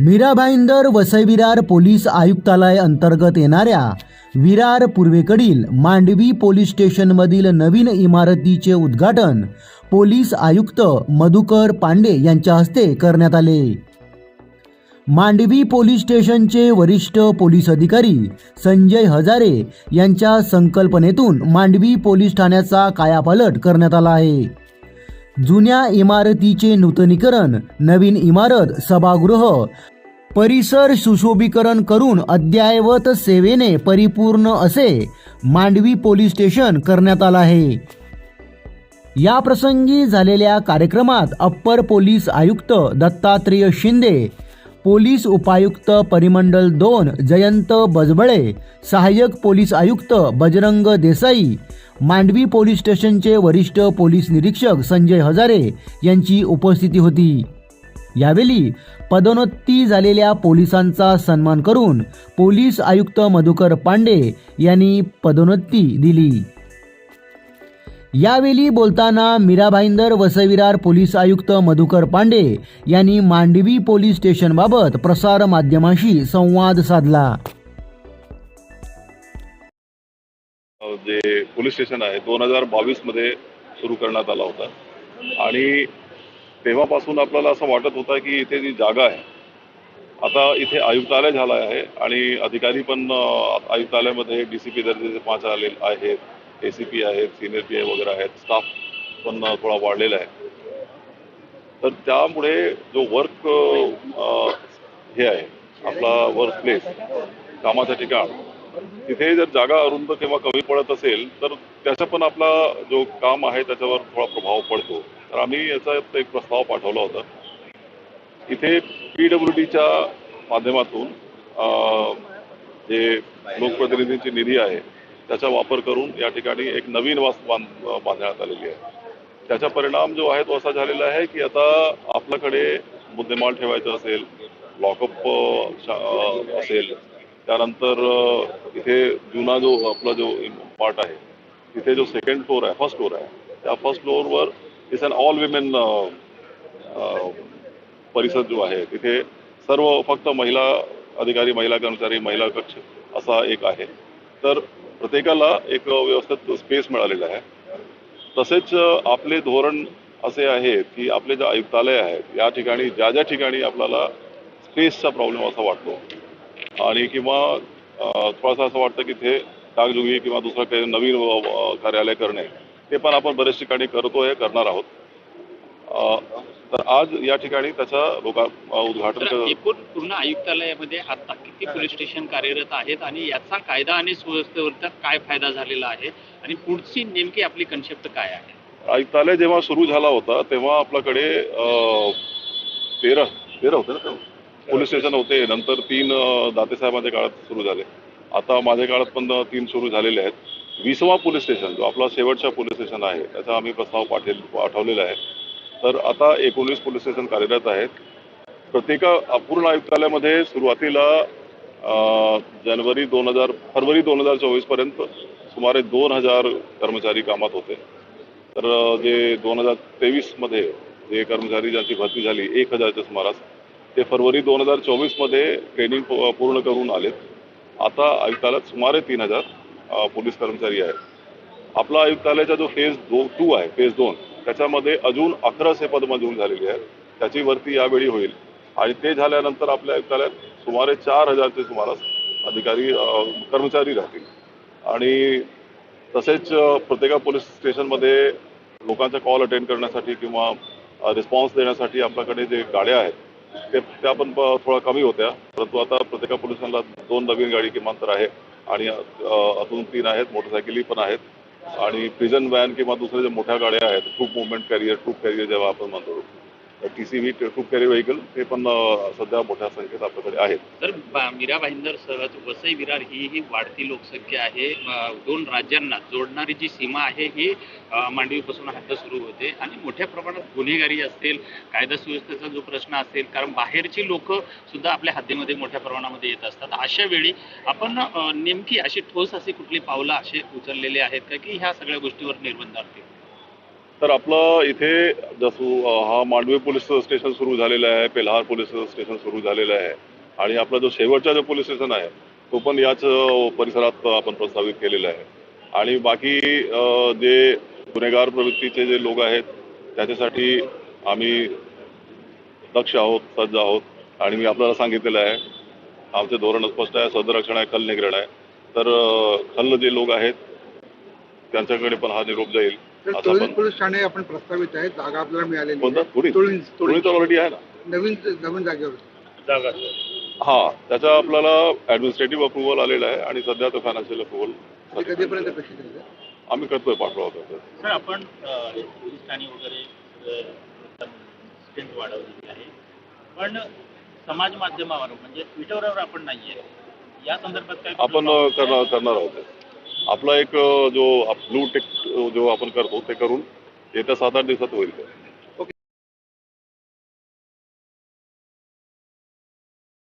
Mira Bhayandar Vasai Virar police आयुक्तालय अंतर्गत येणाऱ्या विरार पूर्वेकडील मांडवी पोलीस स्टेशनमधील नवीन इमारतीचे उद्घाटन पोलीस आयुक्त मधुकर पांडे यांच्या हस्ते करण्यात आले. मांडवी पोलीस स्टेशनचे वरिष्ठ पोलीस अधिकारी संजय हजारे यांच्या संकल्पनेतून मांडवी पोलीस ठाण्याचा कायापालट करण्यात आला आहे. जुन्या इमारतीचे नूतनीकरण नवीन इमारत सभागृह परिसर सुशोभीकरण करून अद्ययावत सेवेने परिपूर्ण असे मांडवी पोलीस स्टेशन करण्यात आलं आहे. या प्रसंगी झालेल्या कार्यक्रमात अप्पर पोलीस आयुक्त दत्तात्रेय शिंदे पोलीस उपायुक्त परिमंडल दोन जयंत बजबळे सहाय्यक पोलीस आयुक्त बजरंग देसाई मांडवी पोलीस स्टेशनचे वरिष्ठ पोलीस निरीक्षक संजय हजारे यांची उपस्थिती होती. यावेळी पदोन्नती झालेल्या पोलिसांचा सन्मान करून पोलीस आयुक्त मधुकर पांडे यांनी पदोन्नती दिली. यावेळी बोलताना मीराभाईंदर वसविरार पोलीस आयुक्त मधुकर पांडे यांनी मांडवी पोलीस स्टेशनबाबत प्रसार माध्यमांशी संवाद साधला. पोलीस स्टेशन आहे. दोन हजार बावीसमध्ये सुरू करण्यात आला होता. आणि तेव्हापासून आपल्याला असं वाटत होतं की इथे जी जागा आहे आता इथे आयुक्तालय झालं आहे आणि अधिकारी पण आयुक्तालयामध्ये डी सी पी दर्जाचे पाच आले आहेत ए सी पी आहेत सिनियर पी आय वगैरे आहेत स्टाफ पण थोडा वाढलेला आहे. तर त्यामुळे जो वर्क हे आहे आपला वर्क प्लेस कामाचं ठिकाण तिथे जर जागा अरुंद किंवा कमी पडत असेल तर त्याचा पण आपला जो काम आहे त्याच्यावर थोडा प्रभाव पडतो. तर आम्ही याचा एक प्रस्ताव पाठवला होता. इथे पी डब्ल्यू डीच्या माध्यमातून जे लोकप्रतिनिधींची निधी आहे त्याचा वापर करून या ठिकाणी एक नवीन वास बांध बांधण्यात आलेली आहे. त्याचा परिणाम जो आहे तो असा झालेला आहे की आता आपल्याकडे मुद्देमाल ठेवायचा असेल लॉकअप असेल त्यानंतर इथे जुना जो आपला जो पार्ट आहे तिथे जो सेकंड फ्लोर आहे फर्स्ट फ्लोर आहे त्या फर्स्ट फ्लोअरवर इट्स अन ऑल विमेन परिसर जो आहे तिथे सर्व फक्त महिला अधिकारी महिला कर्मचारी महिला कक्ष असा एक आहे. तर प्रत्येकाला एक व्यवस्थित स्पेस मिळालेला आहे. तसेच आपले धोरण असे आहे की आपले जे आयुक्तालय आहेत या ठिकाणी ज्या ज्या ठिकाणी आपल्याला स्पेसचा प्रॉब्लेम असा वाटतो आणि किंवा थोडासा असं वाटतं की ते डागजुगी किंवा दुसरं काही नवीन कार्यालय करणे ते पण आपण बरेच ठिकाणी करतोय करणार आहोत. तर आज या ठिकाणी त्याचा लोका उद्घाटन एकूण पूर्ण आयुक्तालयामध्ये आता किती पोलीस स्टेशन कार्यरत आहेत आणि याचा कायदा आणि सुव्यवस्थेवर काय फायदा झालेला आहे आणि पुढची नेमकी आपली कन्सेप्ट काय आहे? आयुक्तालय जेव्हा सुरू झाला होता तेव्हा आपल्याकडे तेरा तेरा होते ना? पोलीस स्टेशन होते. नंतर तीन दाते साहेबांच्या काळात सुरू झाले. आता माझ्या काळात पण तीन सुरू झालेले आहेत. विसवा पोलीस स्टेशन जो आपला शेवटचा पोलीस स्टेशन आहे त्याचा आम्ही प्रस्ताव पाठेल पाठवलेला आहे. तर आता एकोणीस पोलीस स्टेशन कार्यरत आहेत. प्रत्येका अपूर्ण आयुक्तालयामध्ये सुरुवातीला जनवरी जानेवारी दोन हजार फरवरी दोन हजार चोवीसपर्यंत सुमारे दोन हजार कर्मचारी कामात होते. तर जे दोन हजार तेवीसमध्ये जे कर्मचारी ज्यांची भरती झाली एक हजारच्या सुमारास ते फरवरी दोन हजार चोवीसमध्ये ट्रेनिंग पूर्ण करून आलेत. आता आयुक्तालयात सुमारे तीन हजार पोलीस कर्मचारी आहेत. आपला आयुक्तालयाचा जो फेज दो टू आहे फेज दोन त्याच्यामध्ये अजून अकराशे पद मंजूर झालेली आहेत. त्याची भरती यावेळी होईल. आणि ते झाल्यानंतर आपल्या आयुक्तालयात सुमारे चार हजारचे सुमारास अधिकारी कर्मचारी राहतील. आणि तसेच प्रत्येका पोलीस स्टेशनमध्ये लोकांचा कॉल अटेंड करण्यासाठी किंवा रिस्पॉन्स देण्यासाठी आपल्याकडे जे गाड्या आहेत ते त्या पण थोडा कमी होत्या. परंतु आता प्रत्येका पोलिसांना दोन नवीन गाडी किमान तर आहे आणि अजून तीन आहेत मोटरसायकली पण आहेत. आणि प्रिझन व्हॅन किंवा दुसऱ्या ज्या मोठ्या गाड्या आहेत troop movement carrier troop carrier जेव्हा आपण म्हणतो. टी सी व्ही खूप कॅरी व्हेकल ते पण सध्या मोठ्या संख्येत आपल्याकडे आहेत. तर मीरा भाईंदर सहज वसई विरार ही ही वाढती लोकसंख्या आहे. दोन राज्यांना जोडणारी जी सीमा आहे ही मांडवीपासून हद्द सुरू होते. आणि मोठ्या प्रमाणात गुन्हेगारी असेल कायदा सुव्यवस्थेचा जो प्रश्न असेल कारण बाहेरची लोक सुद्धा आपल्या हद्दीमध्ये मोठ्या प्रमाणामध्ये येत असतात. अशा वेळी आपण नेमकी अशी ठोस अशी कुठली पावलं असे उचललेले आहेत का की ह्या सगळ्या गोष्टीवर निर्बंध असतील तर आपलं इथे जसं हा मांडवे पोलीस स्टेशन सुरू झालेलं आहे पेल्हार पोलीस स्टेशन सुरू झालेलं आहे आणि आपला जो शेवटचा जो पोलीस स्टेशन आहे तो पण याच परिसरात आपण प्रस्तावित केलेला आहे. आणि बाकी जे गुन्हेगार प्रवृत्तीचे जे लोक आहेत त्याच्यासाठी आम्ही दक्ष आहोत सज्ज आहोत आणि मी आपल्याला सांगितलेलं आहे आमचे धोरण स्पष्ट आहे सदरक्षण आहे खल निग्रहण आहे. तर खल्ल जे लोक आहेत त्यांच्याकडे पण हा निरोप जाईल. पण- पोलीस ठाणे आपण प्रस्तावित आहे जागा आपल्याला मिळालेली थोडी तर ऑलरेडी आहे ना. नवीन नवीन जागेवर. हा त्याचा आपल्याला ऍडमिनिस्ट्रेटिव्ह अप्रुव्हल आलेला आहे आणि सध्या तो फायनान्शियल ते अप्रुव्हल कधीपर्यंत अपेक्षित? आम्ही करतोय पाठवा करतोय सर? आपण पोलीस ठाणे वगैरे स्ट्रेंथ वाढवलेली आहे. पण समाज माध्यमावर म्हणजे ट्विटरवर आपण नाहीये. या संदर्भात काय आपण करणार आहोत. आपला एक जो ब्लू टेक जो आपण करतो ते करून येत्या सात आठ दिवसात होईल.